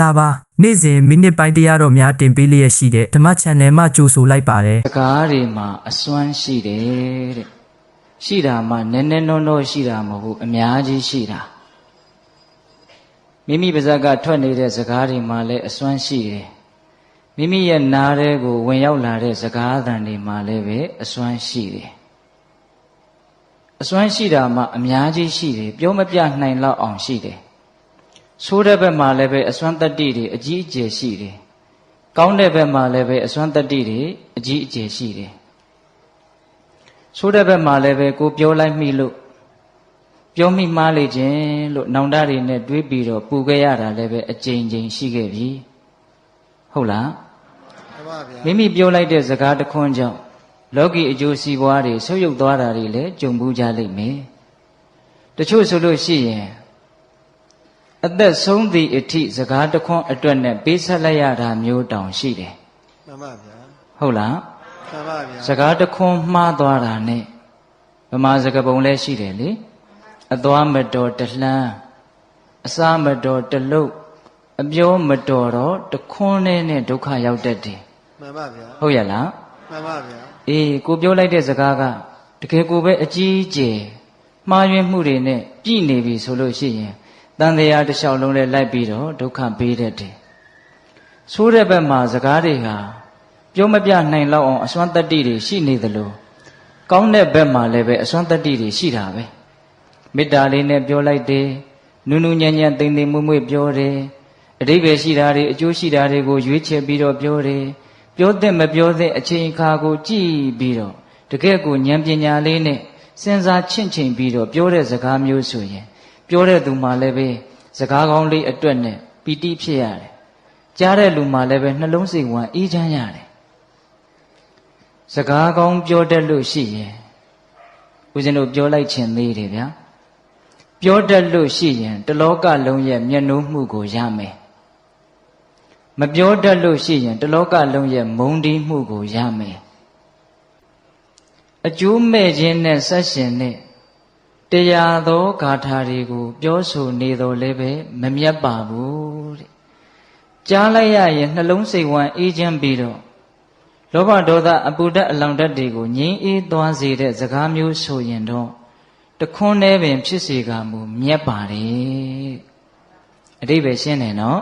လာပါနေ့စဉ်မိနစ်ပိုင်းတရားတော်များတင်ပေးလျက်ရှိတဲ့ဓမ္မ channel မှာကြိုဆိုလိုက်ပါတယ်စကားတွေမှာအစွမ်းရှိတယ်တဲ့ရှိတာမှနည်းနည်းနှုံးနှုံးရှိတာမဟုတ်ဘူးအများကြီးရှိတာမိမိပါဇက်ကထွက်နေတဲ့စကားတွေမှာလည်းအစွမ်းရှိတယ်မိမိရဲ့နားထဲကိုဝင်ရောက်လာတဲ့စကားအသံတွေမှာလည်းပဲအစွမ်းရှိတယ်အစွမ်းရှိတာမှအများကြီးရှိတယ်ပြောမပြနိုင်လောက်အောင်ရှိတယ် ဆိုးတဲ့ဘက်မှာလည်းပဲအစွမ်းတတ္တိတွေအကြီးအကျယ်ရှိတယ်ကောင်းတဲ့ဘက်မှာလည်းပဲအစွမ်းတတ္တိတွေအကြီးအကျယ်ရှိတယ်ဆိုးတဲ့ဘက်မှာလည်းပဲကိုပြောလိုက်မိလို့ပြောမိမှားလေခြင်းလို့နောင်တတွေနဲ့တွေးပြီးတော့ပူခဲ့ရတာလည်းပဲအကြိမ်ကြိမ်ရှိခဲ့ပြီဟုတ်လားမှန်ပါဗျာမိမိပြောလိုက်တဲ့စကားတစ်ခွန်းကြောင့်လောကီအကျိုးစီးပွားတွေဆုပ်ယုပ်သွားတာတွေလည်းကြုံဘူးကြလိမ့်မယ်တချို့ဆိုလို့ရှိရင် အသက်ဆုံးသည့်အထိစကားတစ်ခွန်းအတွက်နဲ့ပေးဆက်လိုက်ရတာမျိုးတောင်ရှိတယ်မှန်ပါဗျာဟုတ်လားမှန်ပါဗျာစကားတစ်ခွန်းမှားသွားတာနဲ့ဗမာစကားပုံလည်းရှိတယ်လေအသွားမတော်တလှမ်းအစားမတော်တလုတ်အပြောမတော်တော့တခွန်းနဲ့နဲ့ဒုက္ခရောက်တတ်တယ်မှန်ပါဗျာဟုတ်ရဲ့လားမှန်ပါဗျာအေးကိုပြောလိုက်တဲ့စကားကတကယ်ကိုပဲအကြီးအကျယ်မှားယွင်းမှုတွေနဲ့ပြည်နေပြီဆိုလို့ရှိရင် တန်တရားတစ်လျှောက်လုံးလဲလိုက်ပြီးတော့ဒုက္ခပေးတတ်တယ်ဆိုးတဲ့ဘက်မှာစကားတွေဟာပြောမပြနိုင်လောက်အောင်အစွမ်းတတ္တိတွေရှိနေသလိုကောင်းတဲ့ဘက်မှာလည်းပဲအစွမ်းတတ္တိတွေရှိတာပဲမေတ္တာလေးနဲ့ပြောလိုက်တယ်နုနုညံ့ညံ့တိမ်တိမ်မွေ့မွေ့ပြောတယ်အတိပ္ပယ်ရှိတာတွေအကျိုးရှိတာတွေကိုရွေးချယ်ပြီးတော့ပြောတယ်ပြောတဲ့မပြောတဲ့အချိန်အခါကိုကြည့်ပြီးတော့တကယ့်ကိုဉာဏ်ပညာလေးနဲ့စဉ်းစားချင့်ချိန်ပြီးတော့ပြောတဲ့စကားမျိုးဆိုရင် ပြောတဲ့သူမှလည်းပဲစကားကောင်းလေးအတွက်နဲ့ပီတိဖြစ်ရတယ်ကြားတဲ့လူမှလည်းပဲနှလုံးစိတ်ဝမ်းအေးချမ်းရတယ်စကားကောင်းပြောတတ်လို့ရှိရင်ဦးဇင်းတို့ပြောလိုက်ခြင်းသေးတယ်ဗျာပြောတတ်လို့ရှိရင်တလောကလုံးရဲ့မျက်နှိုးမှုကိုရမယ်မပြောတတ်လို့ရှိရင်တလောကလုံးရဲ့မုန်းတီးမှုကိုရမယ်အကျိုးမဲ့ခြင်းနဲ့ဆက်ရှင်နဲ့ တရားသောဂါထာတွေကိုပြောဆိုနေတော်လည်းပဲမမြတ်ပါဘူးတဲ့ကြားလိုက်ရရင်နှလုံးစိတ်ဝမ်းအေးချမ်းပြီးတော့လောဘဒေါသအပူဓာတ်အလောင်ဓာတ်တွေကိုငြိမ်းအေးသွားစေတဲ့စကားမျိုးဆိုရင်တော့တခွန်းနဲ့ပင်ဖြစ်စေကမူမြတ်ပါတယ်အတိပ္ပယ်ရှင်းတယ်နော်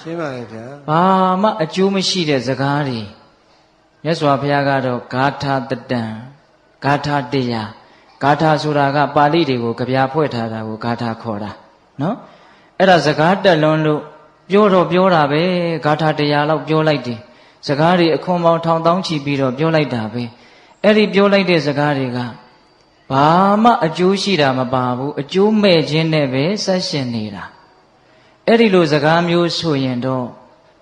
ရှင်းပါလေဗျာဘာမှအကျိုးမရှိတဲ့စကားတွေမြတ်စွာဘုရားကတော့ဂါထာတတံဂါထာတရား ဂါထာဆိုတာကပါဠိတွေကိုကြပြဖွဲ့ထားတာကိုဂါထာခေါ်တာနော်အဲ့ဒါစကားတက်လွန်းလို့ပြောတော့ပြောတာပဲဂါထာတရားလောက်ပြောလိုက်တယ်စကားတွေအခွန်ပေါင်းထောင်တောင်းချီပြီးတော့ပြောလိုက်တာပဲအဲ့ဒီပြောလိုက်တဲ့စကားတွေကဘာမှအကျိုးရှိတာမပါဘူးအကျိုးမဲ့ခြင်းနဲ့ပဲဆက်ရှင်နေတာအဲ့ဒီလိုစကားမျိုးဆိုရင်တော့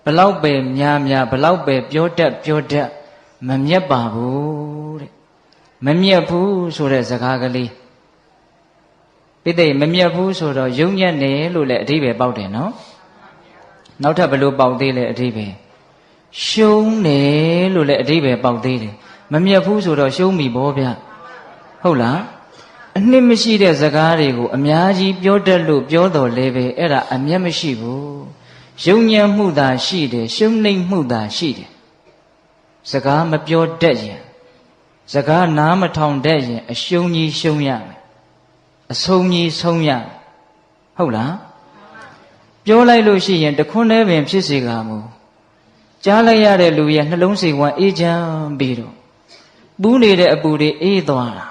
ဘလောက်ပဲများများဘလောက်ပဲပြောတတ်ပြောတတ်မမြတ်ပါဘူးတဲ့ မမြတ်ဘူးဆိုတဲ့စကားကလေးပိဋိမမြတ်ဘူးဆိုတော့ယုံညံ့တယ်လို့လည်းအဓိပ္ပာယ်ပေါက်တယ်နော်နောက်ထပ်ဘယ်လိုပေါက်သေးလဲအဓိပ္ပာယ်ရှုံးတယ်လို့လည်းအဓိပ္ပာယ်ပေါက်သေးတယ်မမြတ်ဘူးဆိုတော့ရှုံးပြီဗောဗျဟုတ်လားအနှစ်မရှိတဲ့စကားတွေကိုအများကြီးပြောတတ်လို့ပြောတော်လဲပဲအဲ့ဒါအမျက်မရှိဘူးယုံညံ့မှုသာရှိတယ်ရှုံးနှိမ်မှုသာရှိတယ်စကားမပြောတတ်ရင် စကားနားမထောင်တတ်ရင်အရှုံးကြီးရှုံးရမယ်အဆုံးကြီးဆုံးရမယ်ဟုတ်လားပြောလိုက်လို့ရှိရင်တခွန်းတည်းပင်ဖြစ်စေကမူကြားလိုက်ရတဲ့လူရဲ့နှလုံးစိတ်ဝမ်းအေးချမ်းပြီးတော့ပူးနေတဲ့အပူတွေအေးသွားတာ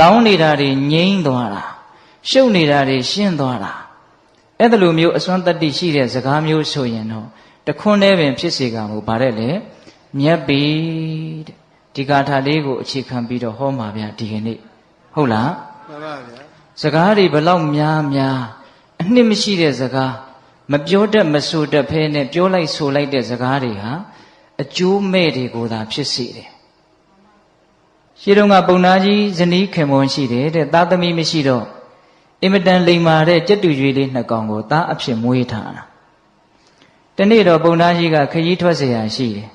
လောင်းနေတာတွေငြိမ့်သွားတာရှုပ်နေတာတွေရှင်းသွားတာအဲ့ဒါလိုမျိုးအစွမ်းတတ္တိရှိတဲ့စကားမျိုးဆိုရင်တော့တခွန်းတည်းပင်ဖြစ်စေကမူဗါတဲ့လေမြတ်ပြီတဲ့ ဒီဂါထာလေးကိုအခြေခံပြီးတော့ဟောမှာဗျာဒီကနေ့ဟုတ်လား မှန်ပါဗျာ စကားတွေဘလောက်များများအနှစ်မရှိတဲ့စကားမပြောတတ်မဆိုတတ်ဖဲနဲ့ပြောလိုက်ဆိုလိုက်တဲ့စကားတွေဟာအကျိုးမဲ့တွေကိုသာဖြစ်စေတယ်ရှင်းတော့ကပုံနာကြီးဇနီးခင်မွန်ရှိတယ်တဲ့သားသမီးမရှိတော့အင်မတန်လိမ္မာတဲ့ကြက်တူရွေလေးနှစ်ကောင်ကိုသားအဖြစ်မွေးထားတာတနေ့တော့ပုံနာကြီးကခရီးထွက်เสียရရှိတယ်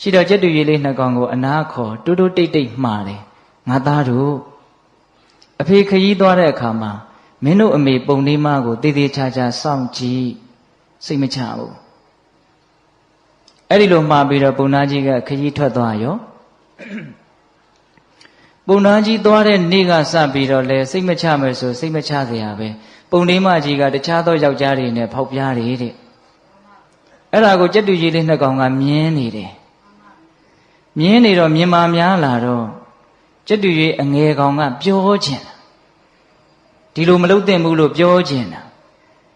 ရှိတော့ကြက်တူရွေးလေးနှစ်ကောင်ကိုအနာခေါ်တူတူတိတ်တိတ်မှားတယ်ငါသားတို့အဖေခရီးသွားတဲ့အခါမှာမင်းတို့အမေပုံလေးမကိုတည်တည်ချာချာစောင့်ကြည့်စိတ်မချဘူးအဲ့ဒီလိုမှားပြီးတော့ပုံနာကြီးကခရီးထွက်သွားရောပုံနာကြီးသွားတဲ့နေ့ကစပြီးတော့လဲစိတ်မချမယ်ဆိုစိတ်မချစရာပဲပုံလေးမကြီးကတခြားသောယောက်ျားတွေနဲ့ဖောက်ပြားတယ်တဲ့အဲ့ဒါကိုကြက်တူကြီးလေးနှစ်ကောင်ကမြင်းနေတယ် မြင်းနေတော့မြင်မာများလာတော့ကြက်တူကြီးအငယ်ကောင်ကပြောချင်တာဒီလိုမလုပ်သင့်ဘူးလို့ပြောချင်တာ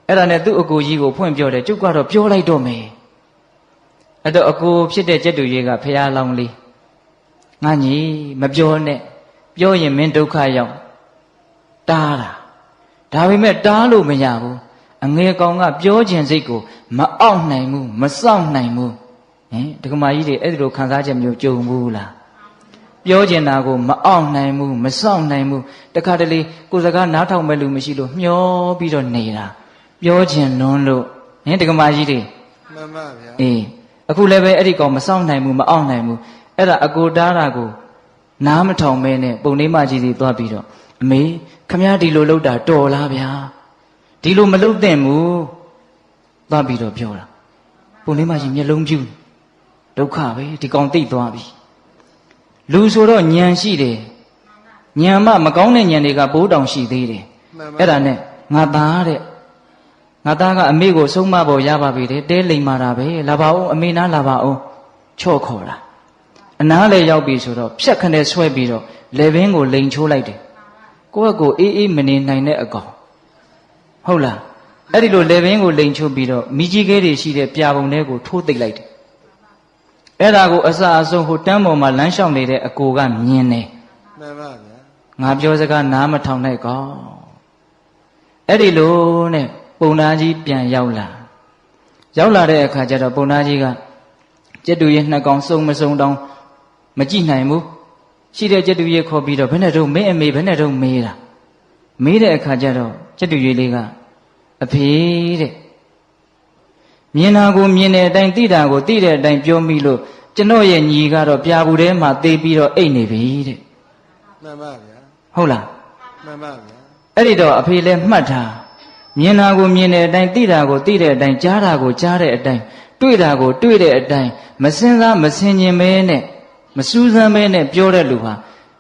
အဲ့ဒါနဲ့သူ့အကိုကြီးကိုဖွင့်ပြောတယ်ကျုပ်ကတော့ပြောလိုက်တော့မယ်အဲ့တော့အကိုဖြစ်တဲ့ကြက်တူကြီးကဖះလောင်းလေးငါညီမပြောနဲ့ပြောရင်မင်းဒုက္ခရောက်တားတာဒါပေမဲ့တားလို့မရဘူးအငယ်ကောင်ကပြောခြင်းစိတ်ကိုမအောက်နိုင်ဘူးမစောင့်နိုင်ဘူး ဟင်ဒကမာကြီးတွေအဲ့ဒီလိုခံစားချက်မျိုးကြုံဘူးလားပြောကျင်တာကိုမအောင်နိုင်ဘူးမစောင့်နိုင်ဘူးတခါတလေကိုယ်စကားနားထောင်မဲ့လူမရှိလို့မျောပြီးတော့နေတာပြောကျင်လွန်းလို့ဟင်ဒကမာကြီးတွေမှန်ပါဗျာအေးအခုလည်းပဲအဲ့ဒီကောင်မစောင့်နိုင်ဘူးမအောင်နိုင်ဘူးအဲ့ဒါအကိုတားတာကိုနားမထောင်မဲနဲ့ပုံလေးမကြီးစီသွားပြီးတော့အမေခမရဒီလိုလုပ်တာတော်လားဗျာဒီလိုမလုပ်သင့်ဘူးသွားပြီးတော့ပြောတာပုံလေးမကြီးမျက်လုံးပြူ ဒုက္ခပဲဒီကောင်သိသွားပြီလူဆိုတော့ညံရှိတယ်ညံမမကောင်းတဲ့ညံတွေကဘိုးတောင်ရှိသေးတယ်မှန်ပါအဲ့ဒါနဲ့ငါသားတဲ့ငါသားကအမေကိုဆုံးမဖို့ရပါပြီတဲ့တဲလိမ်မာတာပဲလာပါဦးအမေနားလာပါဦးချော့ခေါ်တာအနားလေရောက်ပြီဆိုတော့ဖြက်ခနဲ့ဆွဲပြီးတော့လေဘင်းကိုလိန်ချိုးလိုက်တယ်ကိုယ့်အကိုအေးအေးမနေနိုင်တဲ့အကောင်ဟုတ်လားအဲ့ဒီလိုလေဘင်းကိုလိန်ချိုးပြီးတော့မိကြီးခဲတွေရှိတဲ့ပြာပုံထဲကိုထိုးသိပ်လိုက်တယ် အဲ့ဒါကိုအစအဆုံးဟိုတန်းပေါ်မှာလမ်းလျှောက်နေတဲ့အကိုကမြင်တယ်မှန်ပါဗျာငါပြောစကားနားမထောင်နိုင်ကောအဲ့ဒီလိုနဲ့ပုံနာကြီးပြန်ရောက်လာရောက်လာတဲ့အခါကျတော့ပုံနာကြီးကကျက်တူရဲ့နှစ်ကောင်စုံမစုံတောင်မကြည့်နိုင်ဘူးရှိတဲ့ကျက်တူရဲ့ခေါ်ပြီးတော့ဘယ်နဲ့တော့မင်းအမေဘယ်နဲ့တော့မေးတာမေးတဲ့အခါကျတော့ကျက်တူရဲ့လေးကအဖေတဲ့ မြင်တာကိုမြင်တဲ့အတိုင်းသိတာကိုသိတဲ့အတိုင်းပြောမိလို့ကျွန်တော်ရဲ့ညီကတော့ပြာဘူးထဲမှာသေပြီးတော့အိတ်နေပြီတဲ့မှန်ပါဗျာဟုတ်လားမှန်ပါဗျာအဲ့ဒီတော့အဖေလည်းမှတ်ထားမြင်တာကိုမြင်တဲ့အတိုင်းသိတာကိုသိတဲ့အတိုင်းကြားတာကိုကြားတဲ့အတိုင်းတွေ့တာကိုတွေ့တဲ့အတိုင်းမစင်စားမစင်ញင်မဲနဲ့မစူးစမ်းမဲနဲ့ပြောတဲ့လူဟာ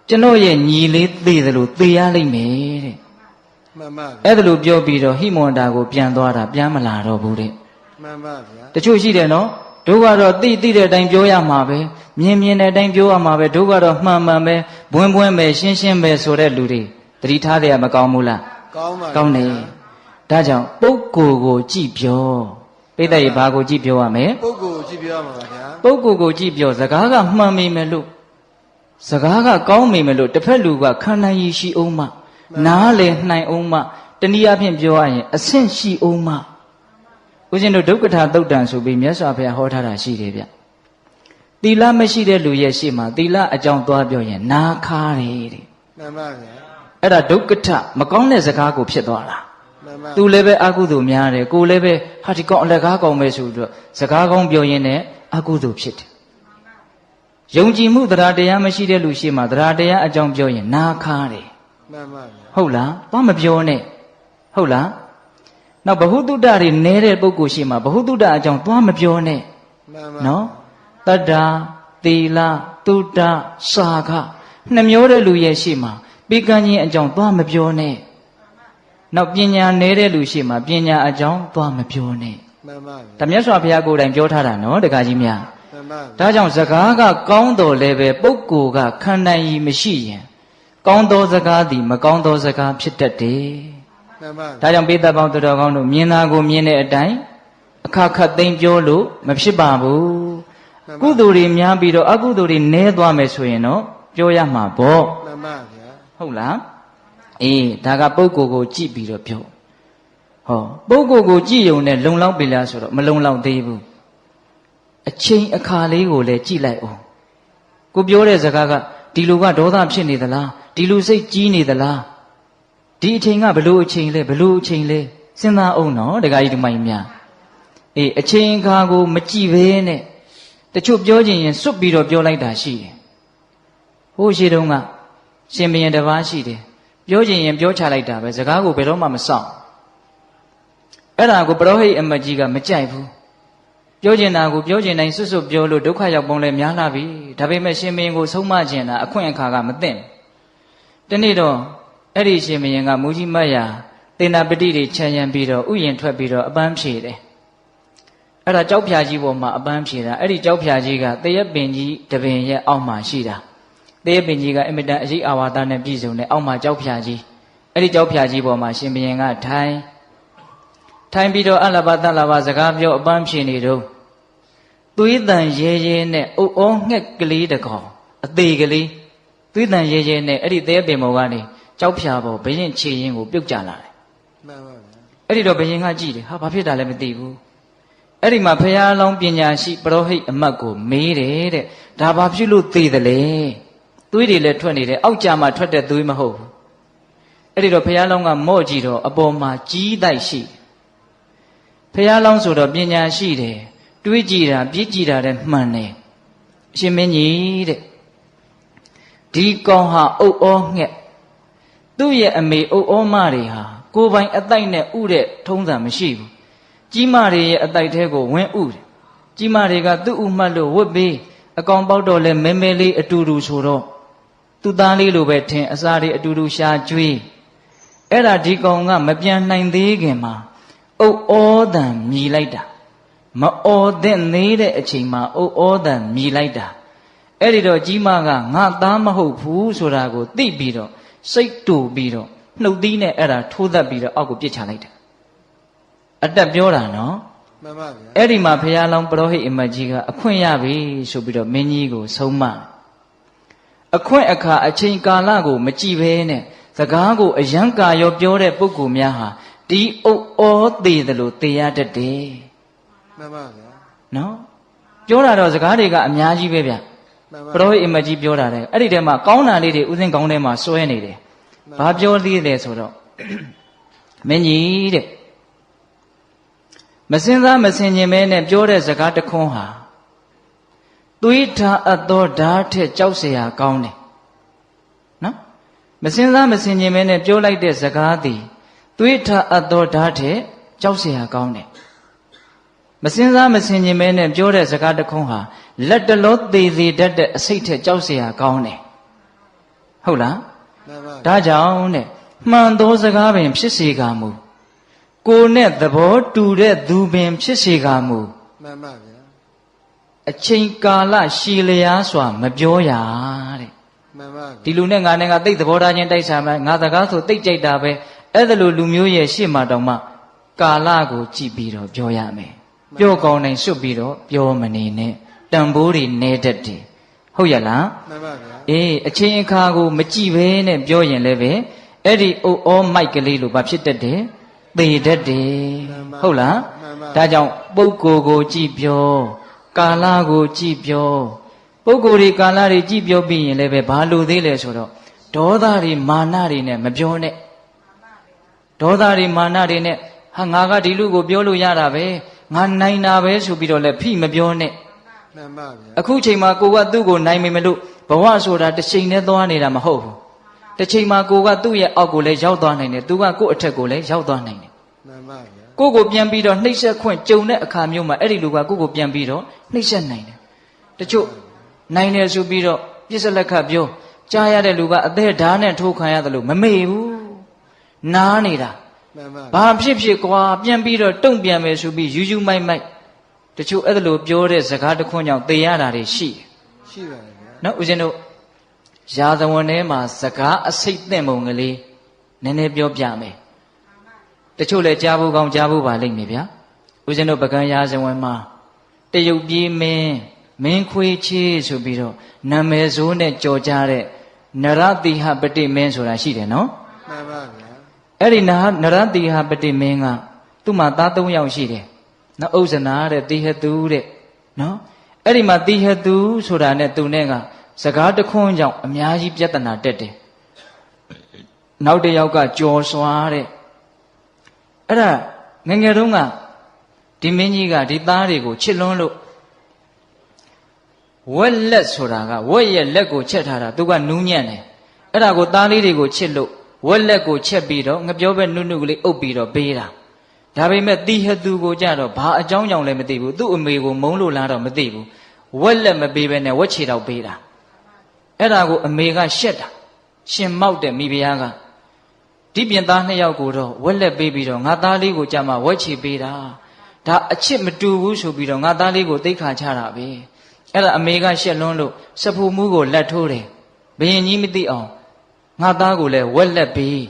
ကျွန်တော်ရဲ့ညီလေးသိတယ်လို့သိရလိမ့်မယ်တဲ့မှန်ပါဗျာအဲ့ဒါလို့ပြောပြီးတော့ဟိမွန်တာကိုပြန်သွားတာပြန်မလာတော့ဘူးတဲ့ မှန်ပါဗျာတချို့ရှိတယ်နော်တို့ကတော့သိသိတဲ့အတိုင်းပြောရမှာပဲမြင်မြင်တဲ့အတိုင်းပြောရမှာပဲတို့ကတော့မှန်မှန်ပဲဘွန်းဘွန်းပဲရှင်းရှင်းပဲဆိုတဲ့လူတွေသတိထားတယ်မကောင်းဘူးလားကောင်းပါကောင်းတယ်ဒါကြောင့်ပုဂ္ဂိုလ်ကိုကြည့်ပြောပိဋကရေဘာကိုကြည့်ပြောရမလဲပုဂ္ဂိုလ်ကြည့်ပြောမှာပါဗျာပုဂ္ဂိုလ်ကိုကြည့်ပြောစကားကမှန်မိမယ်လို့စကားကကောင်းမိမယ်လို့တစ်ဖက်လူကခံနိုင်ရည်ရှိအောင်မနားလေနိုင်အောင်မတနည်းအားဖြင့်ပြောရရင်အဆင့်ရှိအောင်မ ဦးဇင်းတို့ဒုက္ခထာသုတ်တံဆိုပြီးမြတ်စွာဘုရားဟောထားတာရှိတယ်ဗျသီလမရှိတဲ့လူရဲ့ရှေ့မှာသီလအကြောင်းသွားပြောရင်နာခါတယ်တဲ့မှန်ပါဗျာအဲ့ဒါဒုက္ခထမကောင်းတဲ့စကားကိုဖြစ်သွားတာမှန်ပါသူလည်းပဲအကုသိုလ်များတယ်ကိုလည်းပဲဟာဒီကောင်အလကားကောင်ပဲဆိုပြီးတော့စကားကောင်းပြောရင်းနဲ့အကုသိုလ်ဖြစ်တယ်ယုံကြည်မှုတရားတရားမရှိတဲ့လူရှိမှတရားတရားအကြောင်းပြောရင်နာခါတယ်မှန်ပါဗျာဟုတ်လားဘာမပြောနဲ့ဟုတ်လား နောက်ဘ ഹു တုတ္တတွေနဲတဲ့ပုဂ္ဂိုလ်ရှိမှဘ ഹു တုတ္တအကြောင်းသွားမပြောနဲ့မှန်ပါနော်တတ္တာသီလတုတ္တစာခနှမျိုးတဲ့လူရဲ့ရှိမှပေကံချင်းအကြောင်းသွားမပြောနဲ့နောက်ပညာနေတဲ့လူရှိမှပညာအကြောင်းသွားမပြောနဲ့မှန်ပါဗျာတမြတ်စွာဘုရားကိုယ်တိုင်ပြောထားတာနော်တခါကြီးများမှန်ပါဗျာဒါကြောင့်စကားကကောင်းတော်လည်းပဲပုဂ္ဂိုလ်ကခံနိုင်ရည်မရှိရင်ကောင်းသောစကားသည် မကောင်းသောစကားဖြစ်တတ်တယ်မှန်ပါ ဒါကြောင့်ပိဿပေါင်းသူတော်ကောင်းတို့မြင်တာကိုမြင်တဲ့အတိုင်းအခါခတ်သိမ်းပြောလို့မဖြစ်ပါဘူးကုသိုလ်တွေများပြီးတော့အကုသိုလ်တွေနည်းသွားမယ်ဆိုရင်တော့ပြောရမှာပေါ့မှန်ပါဗျာဟုတ်လားအေးဒါကပုဂ္ဂိုလ်ကိုကြည့်ပြီးတော့ပြောဟောပုဂ္ဂိုလ်ကိုကြည့်ယုံနဲ့လုံလောက်ပြီလားဆိုတော့မလုံလောက်သေးဘူးအချိန်အခါလေးကိုလည်းကြည့်လိုက်အောင်ကိုပြောတဲ့စကားကဒီလူကဒေါသဖြစ်နေသလားဒီလူစိတ်ကြီးနေသလား ဒီအချိန်ကဘလို့အချိန်လဲဘလို့အချိန်လဲစဉ်းစားအောင်နော်ဒကာကြီးဒီမိုင်းများအေးအချိန်အခါကိုမကြည့်ဘဲနဲ့တချို့ပြောချင်ရင်စွတ်ပြီးတော့ပြောလိုက်တာရှိတယ်ဟိုးရှိတုန်းကရှင်ဘုရင်တစ်ပါးရှိတယ်ပြောချင်ရင်ပြောချလိုက်တာပဲစကားကိုဘယ်တော့မှမစောင့်အဲ့ဒါကိုပရောဟိတ်အမတ်ကြီးကမကြိုက်ဘူးပြောကျင်တာကိုပြောကျင်တိုင်းစွတ်စွတ်ပြောလို့ဒုက္ခရောက်ပုံလဲများလာပြီဒါပေမဲ့ရှင်မင်းကိုဆုံးမကျင်တာအခွင့်အခါကမသင့်ဘူးတနေ့တော့ အဲ့ဒီရှင်မင်းကမူကြီးမတ်ရာတေနာပတိတွေခြံရံပြီးတော့ဥယျင်ထွက်ပြီးတော့အပန်းဖြေတယ်အဲ့ဒါကြောက်ဖြာကြီးပေါ်မှာအပန်းဖြေတာအဲ့ဒီကြောက်ဖြာကြီးကတရက်ပင်ကြီးတပင်ရဲ့အောက်မှာရှိတာတရက်ပင်ကြီးကအင်မတန်အရေးအာဝါဒနဲ့ပြည့်စုံတဲ့အောက်မှာကြောက်ဖြာကြီးအဲ့ဒီကြောက်ဖြာကြီးပေါ်မှာရှင်ဘုရင်ကထိုင်ထိုင်ပြီးတော့အလဘတလဘစကားပြောအပန်းဖြေနေတော့သွေးတန်ရဲရဲနဲ့အုတ်အောငှက်ကလေးတကောင်အသေးကလေးသွေးတန်ရဲရဲနဲ့အဲ့ဒီတရက်ပင်ပေါ်ကနေ ကြောက်ဖြာပေါ်ဘရင်ခြေရင်ကိုပြုတ်ကျလာတယ်မှန်ပါဗျာအဲ့ဒီတော့ဘယင်ကကြည့်တယ်ဟာဘာဖြစ်တာလဲမသိဘူးအဲ့ဒီမှာဖရာလောင်းပညာရှိပရောဟိတ်အမတ်ကိုမေးတယ်တဲ့ဒါဘာဖြစ်လို့သိတယ်လဲသွေးတွေလည်းထွက်နေတယ်အောက်ကြမှာထွက်တဲ့သွေးမဟုတ်ဘူးအဲ့ဒီတော့ဖရာလောင်းကမော့ကြည့်တော့အပေါ်မှာကြီးတိုက်ရှိဖရာလောင်းဆိုတော့ပညာရှိတယ်တွေးကြည့်တာပြည့်ကြည့်တာတဲ့မှန်တယ်အရှင်မင်းကြီးတဲ့ဒီကောင်ဟာအုတ်ဩငှက် သူ့ရဲ့အမေအုတ်ဩမတွေဟာကိုယ်ပိုင်အတိုက်နဲ့ဥတဲ့ထုံးစံမရှိဘူးကြီးမတွေရဲ့အတိုက်ထဲကိုဝင်ဥတယ်ကြီးမတွေကသူ့ဥမှတ်လို့ဝတ်ပြီးအကောင်ပေါက်တော့လဲမဲမဲလေးအတူတူဆိုတော့သူ့သားလေးလိုပဲထင်အစာတွေအတူတူရှာကျွေးအဲ့ဒါဒီကောင်ကမပြန်နိုင်သေးခင်မှာအုတ်ဩတန်မြည်လိုက်တာမအော်တဲ့နေတဲ့အချိန်မှာအုတ်ဩတန်မြည်လိုက်တာအဲ့ဒီတော့ကြီးမကငါသားမဟုတ်ဘူးဆိုတာကိုသိပြီးတော့ စိတ်တူပြီးတော့နှုတ်သီးနဲ့အဲ့ဒါထိုးသက်ပြီးတော့အောက်ကိုပြစ်ချလိုက်တယ်အတက်ပြောတာနော်မှန်ပါဗျာအဲ့ဒီမှာဘုရားလောင်းပရောဟိတ်အမတ်ကြီးကအခွင့်ရပြီဆိုပြီးတော့မင်းကြီးကိုဆုံးမအခွင့်အခါအချိန်ကာလကို မကြည့်ဘဲနဲ့စကားကိုအယံကာရောပြောတဲ့ပုဂ္ဂိုလ်များဟာဒီအုပ်ဩသေးတယ်လို့သေရတတ်တယ်မှန်ပါဗျာနော်ပြောတာတော့စကားတွေကအများကြီးပဲဗျမှန် ပါ ပရောဟိတ်အမတ်ကြီးပြောတာတဲ့အဲ့ဒီထဲမှာကောင်းတာလေးတွေဥစဉ်ကောင်းထဲမှာစွဲနေတယ်ဘာပြောသေးလဲဆိုတော့ မင်းကြီးတဲ့မစင်စားမစင်ញင်မဲနဲ့ပြောတဲ့စကားတစ်ခွန်းဟာသွေးထားအပ်သောဓာတ်ထက်ကြောက်เสียကောင်းတယ်နော်မစင်စားမစင်ញင်မဲနဲ့ပြောလိုက်တဲ့စကားသည်သွေးထားအပ်သောဓာတ်ထက်ကြောက်เสียကောင်းတယ် မစင်စားမစင်ញင်မဲနဲ့ပြောတဲ့စကားတစ်ခွန်းဟာလက်တလောသေးသေးတတ်တဲ့အစိတ်ထက်ကြောက်เสียကောင်းတယ်ဟုတ်လား မှန်ပါ ဒါကြောင့်တဲ့မှန်သောစကားပင်ဖြစ်စေကမူကိုယ်နဲ့သဘောတူတဲ့သူပင်ဖြစ်စေကမူ မှန်ပါဗျာ အချိန်ကာလရှည်လျားစွာမပြောရတဲ့ မှန်ပါ ဒီလူနဲ့ငါနဲ့ကတိတ်သဘောထားချင်းတိုက်ဆိုင်မယ်ငါစကားဆိုတိတ်ကြိုက်တာပဲအဲ့ဒါလိုလူမျိုးရဲ့ရှေ့မှာတောင်မှကာလကိုကြည့်ပြီးတော့ပြောရမယ် ပြောကောင်းနိုင်စွတ်ပြီးတော့ပြောမနေနဲ့တန်ဖိုးတွေနေတတ်တယ်ဟုတ်ရလားမှန်ပါဗျာအေးအချင်းအခါကို မကြည့်ဘဲနဲ့ပြောရင်လည်းပဲအဲ့ဒီအိုဩမိုက်ကလေးလိုဘာဖြစ်တတ်တယ်သေတတ်တယ်ဟုတ်လားဒါကြောင့်ပုဂ္ဂိုလ်ကိုကြည့်ပြောကာလကိုကြည့်ပြောပုဂ္ဂိုလ်တွေကာလတွေကြည့်ပြောပြီးရင်လည်းပဲဘာလို့သေးလဲဆိုတော့ဒေါသတွေမာနတွေနဲ့မပြောနဲ့ဒေါသတွေမာနတွေနဲ့ဟာငါကဒီလူကိုပြောလို့ရတာပဲ ငါနိုင်တာပဲဆိုပြီးတော့လည်းဖိမပြောနဲ့မှန်ပါဗျာအခုချိန်မှာကိုကသူ့ကိုနိုင်မိမလို့ဘဝဆိုတာတစ်ချိန်နဲ့သွားနေတာမဟုတ်ဘူးတစ်ချိန်မှာကိုကသူ့ရဲ့အောက်ကိုလည်းရောက်သွားနိုင်တယ်သူကကိုယ့်အထက်ကိုလည်းရောက်သွားနိုင်တယ်မှန်ပါဗျာကိုယ့်ကိုပြန်ပြီးတော့နှိပ်စက်ခွင့်ကြုံတဲ့အခါမျိုးမှာအဲ့ဒီလူကကိုယ့်ကိုပြန်ပြီးတော့နှိပ်စက်နိုင်တယ်တချို့နိုင်တယ်ဆိုပြီးတော့ပြစ်စလက်ခတ်ပြောကြားရတဲ့လူကအသက်ဓာတ်နဲ့ထိုးခံရတယ်လို့မမေ့ဘူးနားနေတာ မှန်ပါဘာဖြစ်ဖြစ်ကွာပြန်ပြီးတော့တုံ့ပြန်မယ်ဆိုပြီးယူယူမိုက်မိုက်တချို့အဲ့ဒါလိုပြောတဲ့စကားတစ်ခွန်းကြောင့်သေရတာတွေရှိတယ်ရှိပါတယ်ဗျာနော်ဦးဇင်းတို့ရာဇဝင်ထဲမှာစကားအစိတ်သင့်ပုံကလေးနည်းနည်းပြောပြမယ်တချို့လည်းကြားဖို့ကောင်းကြားဖို့ပါလိမ့်မယ်ဗျာဦးဇင်းတို့ပကံရာဇဝင်မှာတရုတ်ပြည်မင်းမင်းခွေးချေးဆိုပြီးတော့နာမည်ဆိုးနဲ့ကြော်ကြတဲ့နရတိဟပတိမင်းဆိုတာရှိတယ်နော်မှန်ပါဗျာ အဲ့ဒီနာနရတိဟပတိမင်းကသူ့မှာသား၃ယောက်ရှိတယ်နော်ဥဇနာတဲ့တိဟတုတဲ့နော်အဲ့ဒီမှာတိဟတုဆိုတာနဲ့သူနဲ့ကစကားတခွန်းကြောင့်အများကြီးပြဿနာတက်တယ်နောက်တစ်ယောက်ကကြော်စွာတဲ့အဲ့ဒါငယ်ငယ်တုန်းကဒီမင်းကြီးကဒီသားတွေကိုချစ်လွန်းလို့ဝက်လက်ဆိုတာကဝက်ရဲ့လက်ကိုချက်ထားတာသူကနူးညံ့တယ်အဲ့ဒါကိုသားလေးတွေကိုချစ်လို့ ဝက်လက်ကိုချက်ပြီးတော့ငပြောပဲနုနုကလေးအုပ်ပြီးတော့ပေးတာဒါပေမဲ့တိဟသူကိုကြတော့ဘာအကြောင်းကြောင့်လဲမသိဘူးသူ့အမေကိုမုန်းလို့လားတော့မသိဘူးဝက်လက်မပေးဘဲနဲ့ဝက်ချေတော့ပေးတာအဲ့ဒါကိုအမေကရှက်တာရှင်မောက်တဲ့မိဖုရားကဒီပြင်သားနှစ်ယောက်ကိုတော့ဝက်လက်ပေးပြီးတော့ငါသားလေးကိုကြမှာဝက်ချေပေးတာဒါအချစ်မတူဘူးဆိုပြီးတော့ငါသားလေးကိုသိခါချတာပဲအဲ့ဒါအမေကရှက်လွန်းလို့စဖူမှုကိုလက်ထိုးတယ်ဘယင်ကြီးမသိအောင် ငါသားကိုလည်းဝက်လက်ပေး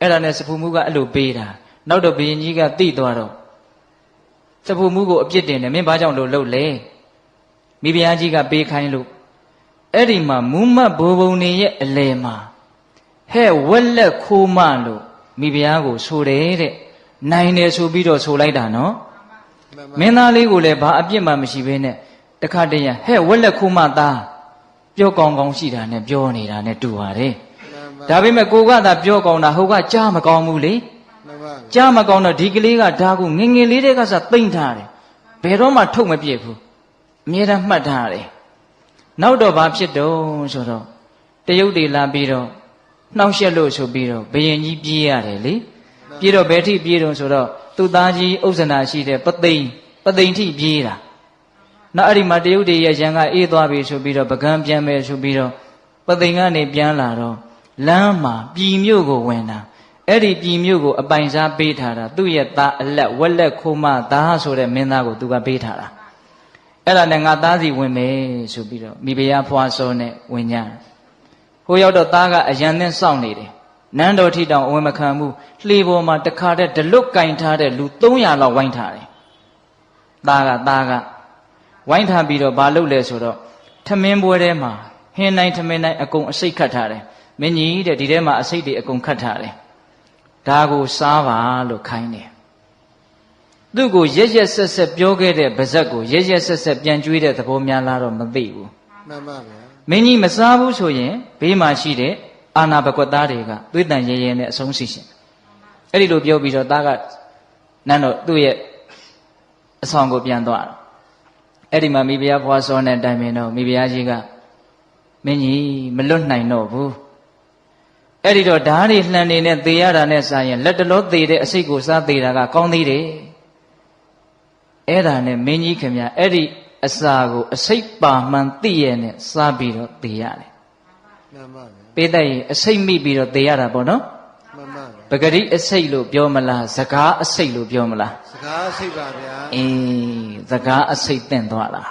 အဲ့ဒါနဲ့စဖူမှုကအဲ့လိုပေးတာနောက်တော့ဘယင်ကြီးကတိသွားတော့စဖူမှုကိုအပြစ်တင်တယ်မင်းဘာကြောင့်လို့လှုပ်လဲမိဖုရားကြီးကပေးခိုင်းလို့အဲ့ဒီမှာမူးမတ်ဘိုးဘုံနေရဲ့အလယ်မှာဟဲ့ဝက်လက်ခိုးမလို့မိဖုရားကိုဆိုတယ်တဲ့နိုင်တယ်ဆိုပြီးတော့ဆိုလိုက်တာနော်မှန်ပါမင်းသားလေးကိုလည်းဘာအပြစ်မှမရှိဘဲနဲ့တခါတည်းရဟဲ့ဝက်လက်ခိုးမသားပြောကောင်းကောင်းရှိတာနဲ့ပြောနေတာနဲ့တူပါတယ်မှန်ပါ ဒါပေမဲ့ကိုကသာပြောကောင်းတာဟိုကကြားမကောင်းဘူးလေမှန်ပါဗျာကြားမကောင်းတော့ဒီကလေးကဒါကိုငယ်ငယ်လေးတည်းကစားသိမ့်ထားတယ်ဘယ်တော့မှထုတ်မပြစ်ဘူးအမြဲတမ်းမှတ်ထားတယ်နောက်တော့ဘာဖြစ်တော့ဆိုတော့တရုတ်တွေလာပြီးတော့နှောက်ရှက်လို့ဆိုပြီးတော့ဘယင်ကြီးပြေးရတယ်လေပြေးတော့ဘယ်ထိပြေးတော့ဆိုတော့သူ့သားကြီးဥစ္ဆနာရှိတဲ့ပသိမ်ပသိမ်ထိပြေးတာနောက်အဲ့ဒီမှာတရုတ်တွေရဲ့ရန်ကအေးသွားပြီဆိုပြီးတော့ပကံပြန်မယ်ဆိုပြီးတော့ပသိမ်ကနေပြန်လာတော့ လမ်းမှာပြည်မြို့ကိုဝင်တာအဲ့ဒီပြည်မြို့ကိုအပိုင်စားပေးထားတာသူ့ရဲ့သားအလက်ဝက်လက်ခိုးမသားဆိုတဲ့မင်းသားကိုသူကပေးထားတာအဲ့ဒါနဲ့ငါသားစီဝင်မယ်ဆိုပြီးတော့မိဖုရားဖွာစောနဲ့ဝင်ကြတယ်ဟိုရောက်တော့သားကအရန်နဲ့စောင့်နေတယ်နန်းတော်ထိတောင်အဝင်မခံဘူးလှေပေါ်မှာတခါတည်းဒလွတ်ကင်ထားတဲ့လူ300လောက်ဝိုင်းထားတယ်သားကသားကဝိုင်းထားပြီးတော့ဘာလုပ်လဲဆိုတော့ထမင်းပွဲထဲမှာဟင်းနိုင်ထမင်းနိုင်အကုန်အစိတ်ခတ်ထားတယ် မင်းကြီးတဲ့ဒီထဲမှာအစိတ်တွေအကုန်ခတ်ထားတယ်ဒါကိုစားပါလို့ခိုင်းတယ်သူ့ကိုရက်ရက်ဆက်ဆက်ပြောခဲ့တဲ့ဗဇက်ကိုရက်ရက်ဆက်ဆက်ပြန်ကြွေးတဲ့သဘောများလားတော့မသိဘူးမှန်ပါဗျာမင်းကြီးမစားဘူးဆိုရင်ဘေးမှာရှိတဲ့အာနာဘကွက်သားတွေကသွေးတန်ရဲရဲနဲ့အဆုံးစီရှင်အဲ့ဒီလိုပြောပြီးတော့သားကနန်းတော့သူ့ရဲ့အဆောင်ကိုပြန်သွားတယ်အဲ့ဒီမှာမိဖုရားဘွားစောနဲ့တိုင်ပင်တော့မိဖုရားကြီးကမင်းကြီးမလွတ်နိုင်တော့ဘူး အဲ့ဒီတော့ဓာတ်တွေလှန်နေတဲ့သေရတာနဲ့စာရင်လက်တလောသေတဲ့အစိတ်ကိုစားသေးတာကကောင်းသေးတယ်အဲ့ဒါနဲ့မင်းကြီးခင်ဗျအဲ့ဒီအစာကိုအစိတ်ပါမှန်သိရနဲ့စားပြီးတော့သေရတယ်မှန်ပါဗျာပေးတဲ့ရင်အစိတ်မိပြီးတော့သေရတာပေါ့နော်မှန်ပါဗျာပဂရိအစိတ်လို့ပြောမလားစကားအစိတ်လို့ပြောမလားစကားစိတ်ပါဗျာအေးစကားအစိတ်တင့်သွားတာ